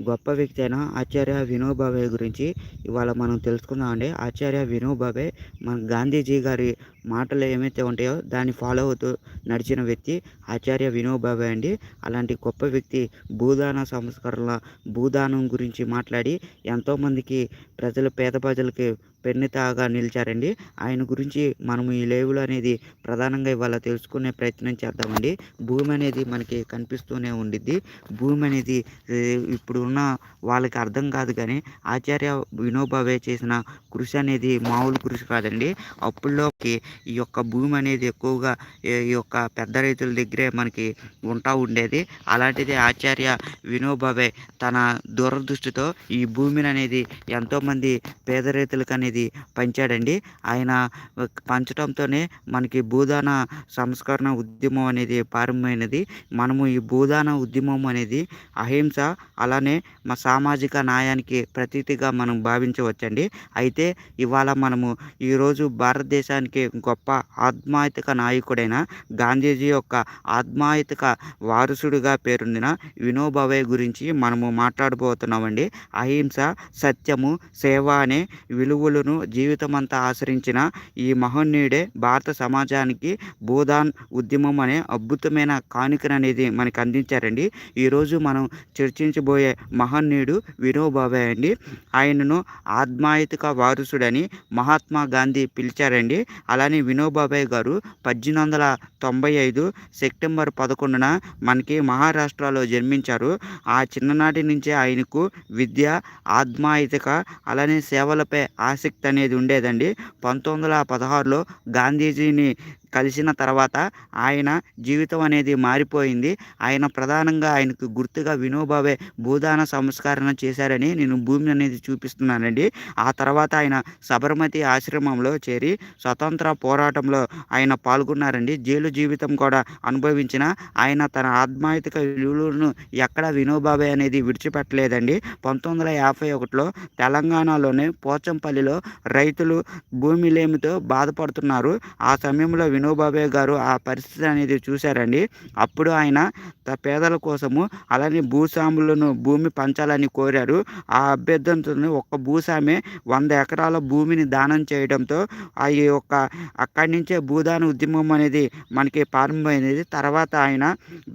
గొప్ప వ్యక్తి అయిన ఆచార్య వినోబావే గురించి ఇవాళ మనం తెలుసుకుందామండి. ఆచార్య వినోబావే మన గాంధీజీ గారి మాటలు ఏమైతే ఉంటాయో దాన్ని ఫాలో అవుతూ నడిచిన వ్యక్తి ఆచార్య వినోబావే అండి. అలాంటి గొప్ప వ్యక్తి భూదాన సంస్కరణల భూదానం గురించి మాట్లాడి ఎంతోమందికి ప్రజలు పేద ప్రజలకి పెన్నితాగా నిలిచారండి. ఆయన గురించి మనం ఈ లేవులు అనేది ప్రధానంగా ఇవాళ తెలుసుకునే ప్రయత్నం చేద్దామండి. భూమి అనేది మనకి కనిపిస్తూనే ఉండిద్ది. భూమి అనేది ఇప్పుడు ఉన్న వాళ్ళకి అర్థం కాదు కానీ ఆచార్య వినోబావే చేసిన కృషి అనేది మామూలు కృషి కాదండి. అప్పుల్లోకి ఈ యొక్క భూమి అనేది ఎక్కువగా ఈ యొక్క పెద్ద రైతుల దగ్గరే మనకి ఉంటా ఉండేది. అలాంటిది ఆచార్య వినోబాబే తన దూరదృష్టితో ఈ భూమిని అనేది ఎంతోమంది పేద రైతులకు అనేది పంచాడండి. ఆయన పంచడంతోనే మనకి భూదాన సంస్కరణ ఉద్యమం అనేది ప్రారంభమైనది. మనము ఈ భూదాన ఉద్యమం అనేది అహింస అలానే మా సామాజిక న్యాయానికి ప్రతీతిగా మనం భావించవచ్చండి. అయితే ఇవాళ మనము ఈరోజు భారతదేశానికి గొప్ప ఆధ్యాత్మిక నాయకుడైన గాంధీజీ యొక్క ఆధ్యాత్మిక వారసుడిగా పేరొందిన వినోబావే గురించి మనము మాట్లాడబోతున్నామండి. అహింస సత్యము సేవ అనే విలువలను జీవితమంతా ఆచరించిన ఈ మహనీయుడే భారత సమాజానికి భూదాన్ ఉద్యమం అనే అద్భుతమైన కానుకననేది మనకు అందించారండి. ఈరోజు మనం చర్చించబోయే మహనీయుడు వినోబావే అండి. ఆయనను ఆధ్యాత్మిక వారసుడని మహాత్మా గాంధీ పిలిచారండి. అలా అలానే వినోబాబాయ్ గారు పద్దెనిమిది వందల తొంభై ఐదు సెప్టెంబర్ పదకొండున మనకి మహారాష్ట్రలో జన్మించారు. ఆ చిన్ననాటి నుంచే ఆయనకు విద్య ఆత్మాయతిక అలానే సేవలపై ఆసక్తి అనేది ఉండేదండి. పంతొమ్మిది వందల పదహారులో గాంధీజీని కలిసిన తర్వాత ఆయన జీవితం అనేది మారిపోయింది. ఆయన ప్రధానంగా ఆయనకు గుర్తుగా వినోబావే భూదాన సంస్కరణ చేశారని నేను భూమి అనేది చూపిస్తున్నానండి. ఆ తర్వాత ఆయన సబర్మతి ఆశ్రమంలో చేరి స్వతంత్ర పోరాటంలో ఆయన పాల్గొన్నారండి. జైలు జీవితం కూడా అనుభవించిన ఆయన తన ఆత్మాయతిక విలువలను ఎక్కడ వినోబావే అనేది విడిచిపెట్టలేదండి. పంతొమ్మిది వందల యాభై ఒకటిలో తెలంగాణలోని పోచంపల్లిలో రైతులు భూమి లేమితో బాధపడుతున్నారు. ఆ సమయంలో వినోబాబే గారు ఆ పరిస్థితి అనేది చూశారండి. అప్పుడు ఆయన పేదల కోసము అలానే భూస్వాములను భూమి పంచాలని కోరారు. ఆ అభ్యర్థనతో ఒక్క భూస్వామి వంద ఎకరాల భూమిని దానం చేయడంతో ఆ యొక్క అక్కడి నుంచే భూదాన ఉద్యమం అనేది మనకి ప్రారంభమైనది. తర్వాత ఆయన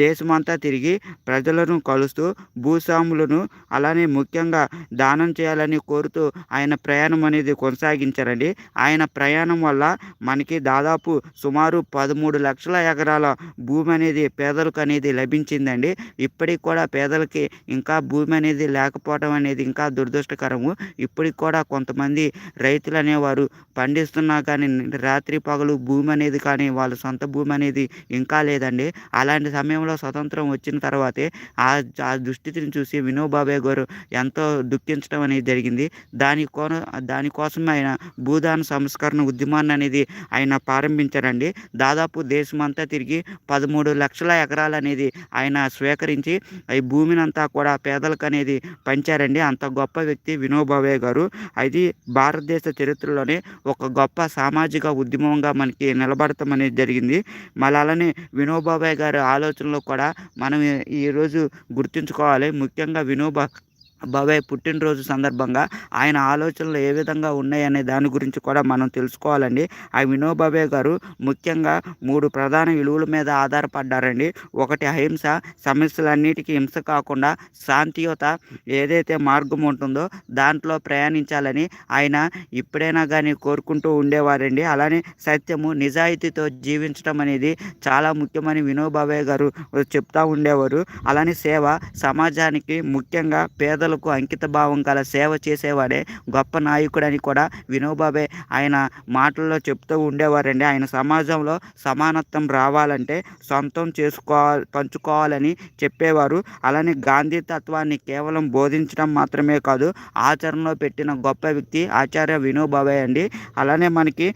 దేశమంతా తిరిగి ప్రజలను కలుస్తూ భూస్వాములను అలానే ముఖ్యంగా దానం చేయాలని కోరుతూ ఆయన ప్రయాణం అనేది కొనసాగించారండి. ఆయన ప్రయాణం వల్ల మనకి దాదాపు సుమారు పదమూడు లక్షల ఎకరాల భూమి అనేది పేదలకు అనేది లభించిందండి. ఇప్పటికి కూడా పేదలకి ఇంకా భూమి అనేది లేకపోవడం అనేది ఇంకా దురదృష్టకరము. ఇప్పటికి కూడా కొంతమంది రైతులు అనేవారు పండిస్తున్నా కానీ రాత్రి పగలు భూమి అనేది కానీ వాళ్ళ సొంత భూమి అనేది ఇంకా లేదండి. అలాంటి సమయంలో స్వతంత్రం వచ్చిన తర్వాతే ఆ ఆ దుస్థితిని చూసి వినోబాబే గారు ఎంతో దుఃఖించడం అనేది జరిగింది. దాని కోన దానికోసం ఆయన భూదాన సంస్కరణ ఉద్యమాన్ని అనేది ఆయన ప్రారంభించారండి. దాదాపు దేశమంతా తిరిగి పదమూడు లక్షల ఎకరాలు అనేది ఆయన స్వీకరించి ఈ భూమిని అంతా కూడా పేదలకు అనేది పంచారండి. అంత గొప్ప వ్యక్తి వినోబావే గారు. అది భారతదేశ చరిత్రలోనే ఒక గొప్ప సామాజిక ఉద్యమంగా మనకి నిలబడటం అనేది జరిగింది. మళ్ళీ అలానే వినోబాబాయ్ గారి ఆలోచనలో కూడా మనం ఈరోజు గుర్తుంచుకోవాలి. ముఖ్యంగా వినోబా బాబాయ్ పుట్టినరోజు సందర్భంగా ఆయన ఆలోచనలు ఏ విధంగా ఉన్నాయనే దాని గురించి కూడా మనం తెలుసుకోవాలండి. ఆ వినోబాబే గారు ముఖ్యంగా మూడు ప్రధాన విలువల మీద ఆధారపడ్డారండి. ఒకటి అహింస సమస్యలన్నిటికీ హింస కాకుండా శాంతియుత ఏదైతే మార్గం ఉంటుందో దాంట్లో ప్రయాణించాలని ఆయన ఇప్పుడైనా కానీ కోరుకుంటూ ఉండేవారండి. అలానే సత్యము నిజాయితీతో జీవించడం అనేది చాలా ముఖ్యమని వినోబాబాయ్ గారు చెప్తూ ఉండేవారు. అలానే సేవ సమాజానికి ముఖ్యంగా పేద పేదలకు అంకిత భావం గల సేవ చేసేవాడే గొప్ప నాయకుడని కూడా వినోబాబే ఆయన మాటల్లో చెప్తూ ఉండేవారండి. ఆయన సమాజంలో సమానత్వం రావాలంటే సొంతం చేసుకోవాలి పంచుకోవాలని చెప్పేవారు. అలానే గాంధీ తత్వాన్ని కేవలం బోధించడం మాత్రమే కాదు ఆచరణలో పెట్టిన గొప్ప వ్యక్తి ఆచార్య వినోబాబే అండి. అలానే మనకి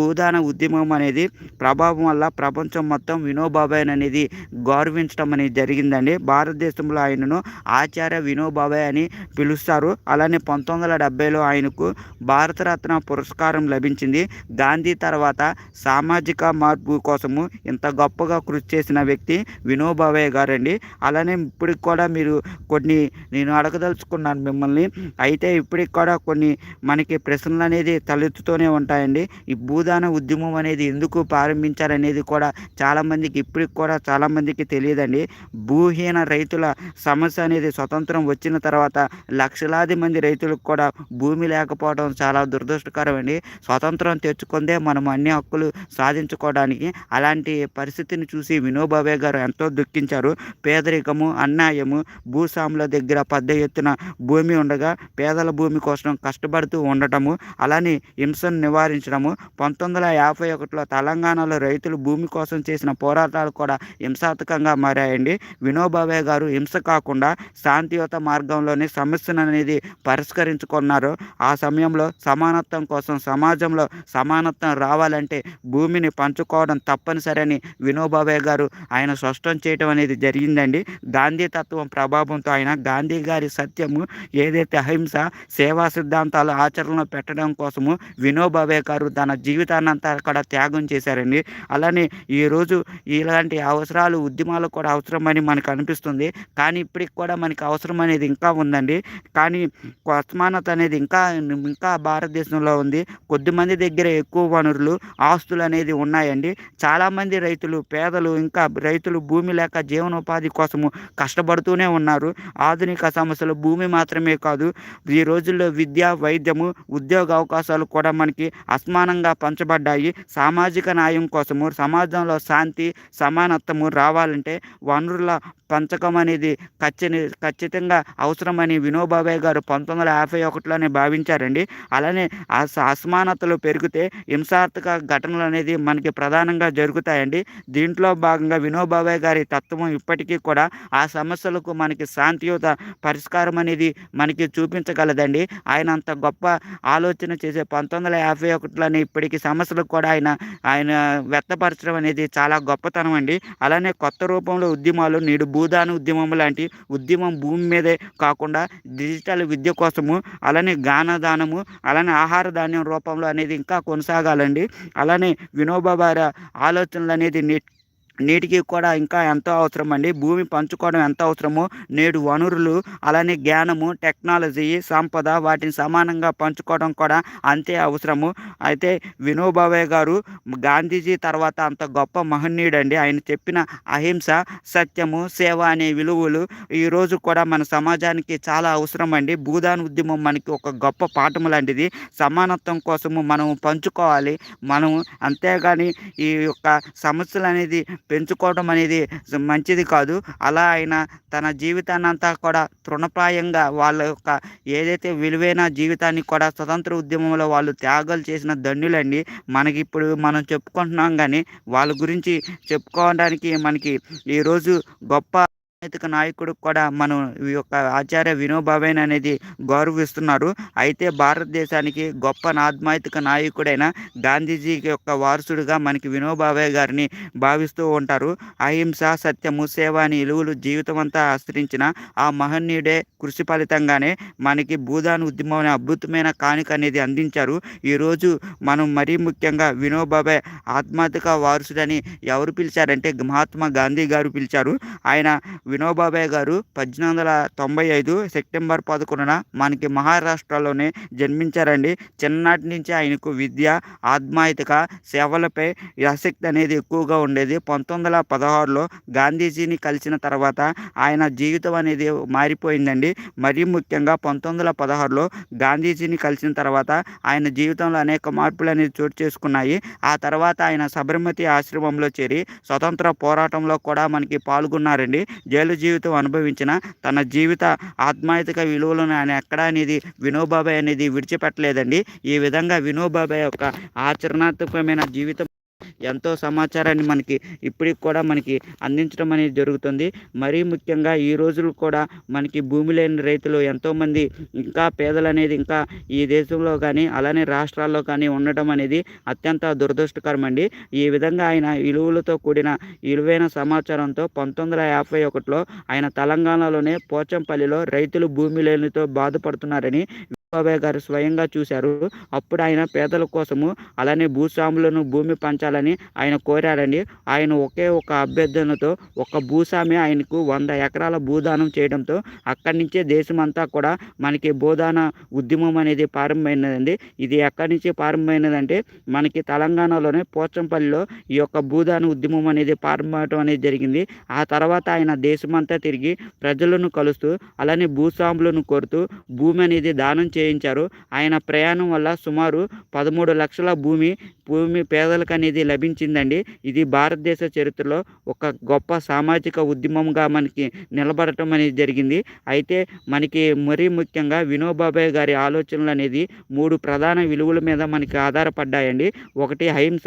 భూదాన ఉద్యమం అనేది ప్రభావం వల్ల ప్రపంచం మొత్తం వినోబాబాయ్ అనేది గౌరవించడం అనేది జరిగిందండి. భారతదేశంలో ఆయనను ఆచార్య వినోబాబాయ్ అని పిలుస్తారు. అలానే పంతొమ్మిది వందల డెబ్బైలో ఆయనకు భారతరత్న పురస్కారం లభించింది. గాంధీ తర్వాత సామాజిక మార్పు కోసము ఇంత గొప్పగా కృషి చేసిన వ్యక్తి వినోబావే గారండి. అలానే ఇప్పటికి కూడా మీరు కొన్ని నేను అడగదలుచుకున్నాను మిమ్మల్ని. అయితే ఇప్పటికి కూడా కొన్ని మనకి ప్రశ్నలు అనేది తలెత్తుతూనే ఉంటాయండి. ఈ భూదాన ఉద్యమం అనేది ఎందుకు ప్రారంభించారనేది కూడా చాలామందికి ఇప్పటికి కూడా చాలామందికి తెలియదండి. భూహీన రైతుల సమస్య అనేది స్వతంత్రం వచ్చిన తర్వాత తర్వాత లక్షలాది మంది రైతులకు కూడా భూమి లేకపోవడం చాలా దురదృష్టకరం అండి స్వతంత్రం తెచ్చుకుందే మనం అన్ని హక్కులు సాధించుకోవడానికి అలాంటి పరిస్థితిని చూసి వినోబావే గారు ఎంతో దుఃఖించారు. పేదరికము అన్యాయము భూస్వాముల దగ్గర పెద్ద ఎత్తున భూమి ఉండగా పేదల భూమి కోసం కష్టపడుతూ ఉండటము అలానే హింసను నివారించడము పంతొమ్మిది వందల యాభై ఒకటిలో తెలంగాణలో రైతులు భూమి కోసం చేసిన పోరాటాలు కూడా హింసాత్మకంగా మారాయండి. వినోబావే గారు హింస కాకుండా శాంతియుత మార్గంలో సమయంలోని సమస్యను అనేది పరిష్కరించుకున్నారు. ఆ సమయంలో సమానత్వం కోసం సమాజంలో సమానత్వం రావాలంటే భూమిని పంచుకోవడం తప్పనిసరి అని వినోబావే గారు ఆయన స్పష్టం చేయటం అనేది జరిగిందండి. గాంధీ తత్వం ప్రభావంతో ఆయన గాంధీ గారి సత్యము ఏదైతే అహింస సేవా సిద్ధాంతాలు ఆచరణలో పెట్టడం కోసము వినోబావే గారు తన జీవితాన్నంతా అక్కడ త్యాగం చేశారండి. అలానే ఈరోజు ఇలాంటి అవసరాలు ఉద్యమాలు కూడా అవసరమని మనకు అనిపిస్తుంది. కానీ ఇప్పటికి కూడా మనకి అవసరం అనేది ఇంకా ఉందండి. కానీ అసమానత అనేది ఇంకా ఇంకా భారతదేశంలో ఉంది. కొద్దిమంది దగ్గర ఎక్కువ వనరులు ఆస్తులు అనేది ఉన్నాయండి. చాలామంది రైతులు పేదలు ఇంకా రైతులు భూమి లేక జీవనోపాధి కోసము కష్టపడుతూనే ఉన్నారు. ఆధునిక సమస్యలు భూమి మాత్రమే కాదు ఈ రోజుల్లో విద్య వైద్యము ఉద్యోగ అవకాశాలు కూడా మనకి అసమానంగా పంచబడ్డాయి. సామాజిక న్యాయం కోసము సమాజంలో శాంతి సమానత్వము రావాలంటే వనరుల పంచకం అనేది ఖచ్చి ఖచ్చితంగా అవసరమని వినోబాబాయ్ గారు పంతొమ్మిది వందల యాభై ఒకటిలోనే భావించారండి. అలానే అసమానతలు పెరిగితే హింసాత్మక ఘటనలు అనేది మనకి ప్రధానంగా జరుగుతాయండి. దీంట్లో భాగంగా వినోబాబాయ్ గారి తత్వం ఇప్పటికీ కూడా ఆ సమస్యలకు మనకి శాంతియుత పరిష్కారం అనేది మనకి చూపించగలదండి. ఆయన అంత గొప్ప ఆలోచన చేసే పంతొమ్మిది వందల యాభై ఒకటిలోనే ఇప్పటికీ సమస్యలకు కూడా ఆయన ఆయన వ్యక్తపరచడం అనేది చాలా గొప్పతనం అండి. అలానే కొత్త రూపంలో ఉద్యమాలు నేడు భూదాన ఉద్యమం లాంటి ఉద్యమం భూమి మీదే కాకుండా డిజిటల్ విద్య కోసము అలానే గానదానము అలానే ఆహార ధాన్యం రూపంలో అనేది ఇంకా కొనసాగాలండి. అలానే వినోబాబారి ఆలోచనలు అనేది నీ నీటికి కూడా ఇంకా ఎంతో అవసరం అండి భూమి పంచుకోవడం ఎంత అవసరమో నేడు వనరులు అలానే జ్ఞానము టెక్నాలజీ సంపద వాటిని సమానంగా పంచుకోవడం కూడా అంతే అవసరము. అయితే వినోబావే గారు గాంధీజీ తర్వాత అంత గొప్ప మహనీయుడండి. ఆయన చెప్పిన అహింస సత్యము సేవ అనే విలువలు ఈరోజు కూడా మన సమాజానికి చాలా అవసరం అండి భూదాన్ ఉద్యమం మనకి ఒక గొప్ప పాఠం లాంటిది. సమానత్వం కోసము మనం పంచుకోవాలి. మనం అంతేగాని ఈ యొక్క సమస్యలు అనేది పెంచుకోవడం అనేది మంచిది కాదు. అలా ఆయన తన జీవితాన్ని అంతా కూడా తృణప్రాయంగా వాళ్ళ యొక్క ఏదైతే విలువైన జీవితాన్ని కూడా స్వతంత్ర ఉద్యమంలో వాళ్ళు త్యాగాలు చేసిన దండులండి మనకి ఇప్పుడు మనం చెప్పుకుంటున్నాం కానీ వాళ్ళ గురించి చెప్పుకోవడానికి మనకి ఈరోజు గొప్ప రాజనైతిక నాయకుడు కూడా మనం ఈ యొక్క ఆచార్య వినోబాబేన్ అనేది గౌరవిస్తున్నారు. అయితే భారతదేశానికి గొప్ప ఆధ్యాత్మిక నాయకుడైన గాంధీజీ యొక్క వారసుడిగా మనకి వినోబాబే గారిని భావిస్తూ ఉంటారు. అహింస సత్యము సేవ అని ఇలువలు జీవితం అంతా ఆశ్రయించిన ఆ మహనీయుడే కృషి ఫలితంగానే మనకి భూదాన్ ఉద్యమం అనే అద్భుతమైన కానుక అనేది అందించారు. ఈరోజు మనం మరీ ముఖ్యంగా వినోబాబే ఆత్మాతిక వారసుడని ఎవరు పిలిచారంటే మహాత్మా గాంధీ గారు పిలిచారు. ఆయన వినోబాబాయ్ గారు పద్దెనిమిది వందల తొంభై ఐదు సెప్టెంబర్ పదకొండున మనకి మహారాష్ట్రలోనే జన్మించారండి. చిన్ననాటి నుంచి ఆయనకు విద్య ఆత్మాయితక సేవలపై ఆసక్తి అనేది ఎక్కువగా ఉండేది. పంతొమ్మిది వందల పదహారులో గాంధీజీని కలిసిన తర్వాత ఆయన జీవితం అనేది మారిపోయిందండి. మరీ ముఖ్యంగా పంతొమ్మిది వందల పదహారులో గాంధీజీని కలిసిన తర్వాత ఆయన జీవితంలో అనేక మార్పులు అనేది చోటు చేసుకున్నాయి. ఆ తర్వాత ఆయన సబర్మతి ఆశ్రమంలో చేరి స్వతంత్ర పోరాటంలో కూడా మనకి పాల్గొన్నారండి. జైలు జీవితం అనుభవించిన తన జీవిత ఆత్మాయితక విలువలను ఆయన ఎక్కడ అనేది వినోబాబాయ్ అనేది విడిచిపెట్టలేదండి. ఈ విధంగా వినోబాబాయ్ యొక్క ఆచరణాత్మకమైన జీవితం ఎంతో సమాచారాన్ని మనకి ఇప్పటికి కూడా మనకి అందించడం అనేది జరుగుతుంది. మరీ ముఖ్యంగా ఈ రోజులు కూడా మనకి భూమి లేని రైతులు ఎంతోమంది ఇంకా పేదలు అనేది ఇంకా ఈ దేశంలో కానీ అలానే రాష్ట్రాల్లో కానీ ఉండటం అనేది అత్యంత దురదృష్టకరం అండి. ఈ విధంగా ఆయన విలువలతో కూడిన విలువైన సమాచారంతో పంతొమ్మిది వందల యాభై ఒకటిలో ఆయన తెలంగాణలోనే పోచంపల్లిలో రైతులు భూమి లేనితో బాధపడుతున్నారని బాబాయ్ గారు స్వయంగా చూశారు. అప్పుడు ఆయన పేదల కోసము అలానే భూస్వాములను భూమి పంచాలని ఆయన కోరారండి. ఆయన ఒకే ఒక అభ్యర్థనతో ఒక భూస్వామి ఆయనకు వంద ఎకరాల భూదానం చేయడంతో అక్కడి నుంచే దేశమంతా కూడా మనకి భూదాన ఉద్యమం అనేది ప్రారంభమైనదండి. ఇది ఎక్కడి నుంచి ప్రారంభమైనదంటే మనకి తెలంగాణలోనే పోచంపల్లిలో ఈ యొక్క భూదాన ఉద్యమం అనేది ప్రారంభమవడం అనేది జరిగింది. ఆ తర్వాత ఆయన దేశమంతా తిరిగి ప్రజలను కలుస్తూ అలానే భూస్వాములను కోరుతూ భూమి అనేది దానం చే చేయించారు. ఆయన ప్రయాణం వల్ల సుమారు పదమూడు లక్షల భూమి భూమి పేదలకు అనేది లభించిందండి. ఇది భారతదేశ చరిత్రలో ఒక గొప్ప సామాజిక ఉద్యమంగా మనకి నిలబడటం అనేది జరిగింది. అయితే మనకి మరీ ముఖ్యంగా వినోబాబాయ్ గారి ఆలోచనలు అనేది మూడు ప్రధాన విలువల మీద మనకి ఆధారపడ్డాయండి. ఒకటి అహింస.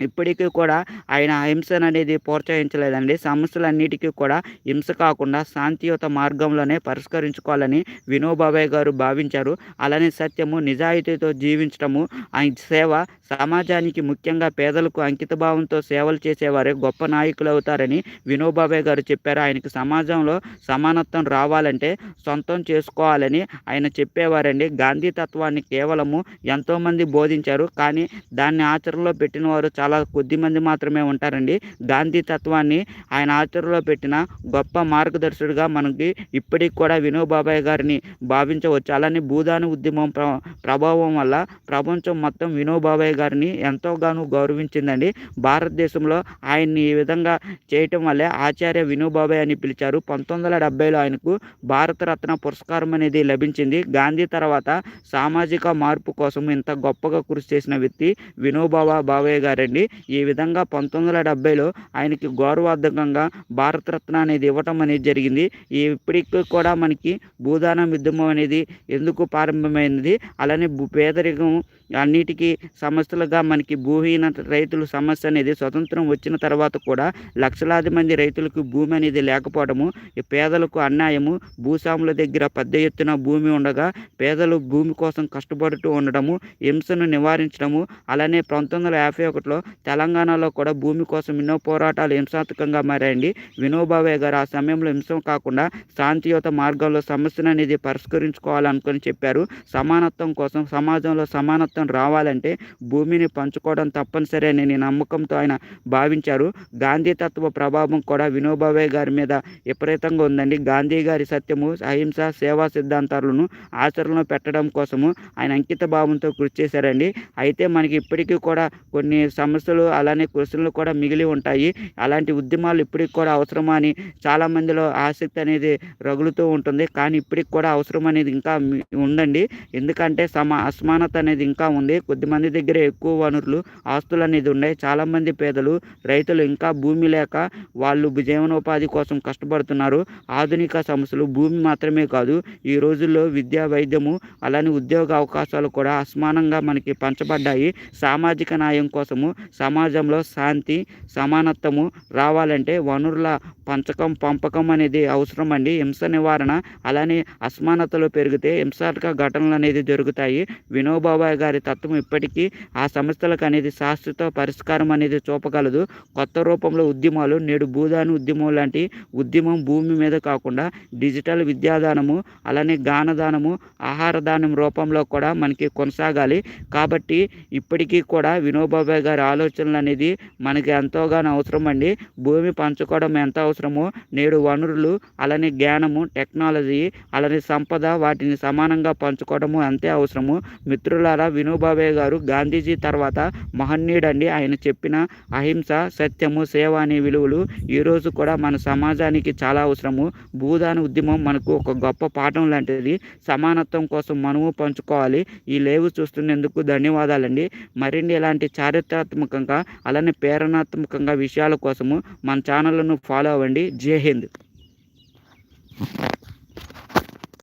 ఇప్పటికీ కూడా ఆయన హింసను అనేది ప్రోత్సహించలేదండి. సమస్యలన్నిటికీ కూడా హింస కాకుండా శాంతియుత మార్గంలోనే పరిష్కరించుకోవాలని వినోబాబాయ్ గారు భావించారు. అలానే సత్యము నిజాయితీతో జీవించడము ఆయన సేవ సమాజానికి ముఖ్యంగా పేదలకు అంకితభావంతో సేవలు చేసేవారే గొప్ప నాయకులు అవుతారని వినోబాబాయ్ గారు చెప్పారు. ఆయనకు సమాజంలో సమానత్వం రావాలంటే సొంతం చేసుకోవాలని ఆయన చెప్పేవారండి. గాంధీ తత్వాన్ని కేవలము ఎంతోమంది బోధించారు. కానీ దాన్ని ఆచరణలో పెట్టిన వారు చాలా కొద్ది మంది మాత్రమే ఉంటారండి. గాంధీ తత్వాన్ని ఆయన ఆచరణలో పెట్టిన గొప్ప మార్గదర్శకుడిగా మనకి ఇప్పటికి కూడా వినోబాబాయ్ గారిని భావించవచ్చు. అలానే భూదాను ఉద్యమం ప్ర ప్రభావం వల్ల ప్రపంచం మొత్తం వినోబాబాయ్ గారిని ఎంతోగానో గౌరవించిందండి. భారతదేశంలో ఆయన్ని ఈ విధంగా చేయటం వల్లే ఆచార్య వినోబాబాయ్ అని పిలిచారు. పంతొమ్మిది వందల డెబ్బైలో ఆయనకు భారతరత్న పురస్కారం అనేది లభించింది. గాంధీ తర్వాత సామాజిక మార్పు కోసం ఇంత గొప్పగా కృషి చేసిన వ్యక్తి వినోబాబా బావయ్య గారండి. ఈ విధంగా పంతొమ్మిది వందల డెబ్బైలో ఆయనకి గౌరవార్థకంగా భారతరత్న అనేది ఇవ్వటం అనేది జరిగింది. ఈ ఇప్పటికీ కూడా మనకి భూదానం ఉద్యమం అనేది ఎందుకు ప్రారంభమైనది అలానే భూ పేదరికం అన్నిటికీ సమస్యలుగా మనకి భూహీన రైతుల సమస్య అనేది స్వతంత్రం వచ్చిన తర్వాత కూడా లక్షలాది మంది రైతులకు భూమి అనేది లేకపోవడము పేదలకు అన్యాయము భూస్వాముల దగ్గర పెద్ద ఎత్తున భూమి ఉండగా పేదలు భూమి కోసం కష్టపడుతూ ఉండడము హింసను నివారించడము అలానే పంతొమ్మిది వందల యాభై ఒకటిలో తెలంగాణలో కూడా భూమి కోసం ఎన్నో పోరాటాలు హింసాత్మకంగా మారాయండి. వినోబావే గారు ఆ సమయంలో హింస కాకుండా శాంతియుత మార్గంలో సమస్యను అనేది పరిష్కరించుకోవాలనుకొని చెప్పారు. సమానత్వం కోసం సమాజంలో సమానత్వం రావాలంటే భూమిని పంచుకోవడం తప్పనిసరి అని నమ్మకంతో ఆయన భావించారు. గాంధీ తత్వ ప్రభావం కూడా వినోబావే గారి మీద విపరీతంగా ఉందండి. గాంధీ గారి సత్యము అహింస సేవా సిద్ధాంతాలను ఆచరణలో పెట్టడం కోసము ఆయన అంకిత భావంతో కృషి చేశారండి. అయితే మనకి ఇప్పటికీ కూడా కొన్ని సమస్యలు అలానే కృషులు కూడా మిగిలి ఉంటాయి. అలాంటి ఉద్యమాలు ఇప్పటికి కూడా అవసరమా అని చాలామందిలో ఆసక్తి అనేది రగులుతూ ఉంటుంది. కానీ ఇప్పటికి కూడా అవసరం అనేది ఇంకా ఉందండి. ఎందుకంటే సమ అసమానత అనేది ఇంకా ఉంది. కొద్దిమంది దగ్గర ఎక్కువ వనరులు ఆస్తులు అనేది ఉన్నాయి. చాలామంది పేదలు రైతులు ఇంకా భూమి లేక వాళ్ళు జీవనోపాధి కోసం కష్టపడుతున్నారు. ఆధునిక సమస్యలు భూమి మాత్రమే కాదు ఈ రోజుల్లో విద్యా వైద్యము అలానే ఉద్యోగ అవకాశాలు కూడా అసమానంగా మనకి పంచబడ్డాయి. సామాజిక న్యాయం కోసము సమాజంలో శాంతి సమానత్వము రావాలంటే వనరుల పంచకం పంపకం అనేది అవసరం అండి. హింస నివారణ అలానే అసమానతలు పెరిగితే హింసాత్మక ఘటనలు అనేది జరుగుతాయి. వినోబాబాయ్ గారి తత్వం ఇప్పటికీ ఆ సమస్యలకు అనేది శాశ్వత పరిష్కారం అనేది చూపగలదు. కొత్త రూపంలో ఉద్యమాలు నేడు భూదాన ఉద్యమం లాంటి ఉద్యమం భూమి మీద కాకుండా డిజిటల్ విద్యాదానము అలానే గానదానము ఆహార దానం రూపంలో కూడా మనకి కొనసాగాలి. కాబట్టి ఇప్పటికీ కూడా వినోబాబాయ్ గారి ఆలోచనలు అనేది మనకి ఎంతోగానో అవసరం అండి. భూమి పంచుకోవడం ఎంత అవసరమో నేడు వనరులు అలానే జ్ఞానము టెక్నాలజీ అలానే సంపద వాటిని సమానంగా పంచుకోవడము అంతే అవసరము. మిత్రులారా వినోబాబాయ్ గారు గాంధీజీ తర్వాత మహనీయుడండి. ఆయన చెప్పిన అహింస సత్యము సేవ అనే విలువలు ఈరోజు కూడా మన సమాజానికి చాలా అవసరము. భూదాన ఉద్యమం మనకు ఒక గొప్ప పాఠం లాంటిది. సమానత్వం కోసం మనము పంచుకోవాలి. ఈ లేవు చూస్తున్నందుకు ధన్యవాదాలండి. మరిన్ని ఇలాంటి చారిత్రాత్మకంగా అలానే ప్రేరణాత్మకంగా విషయాల కోసము మన ఛానళ్ళను ఫాలో అవ్వండి. జై హింద్.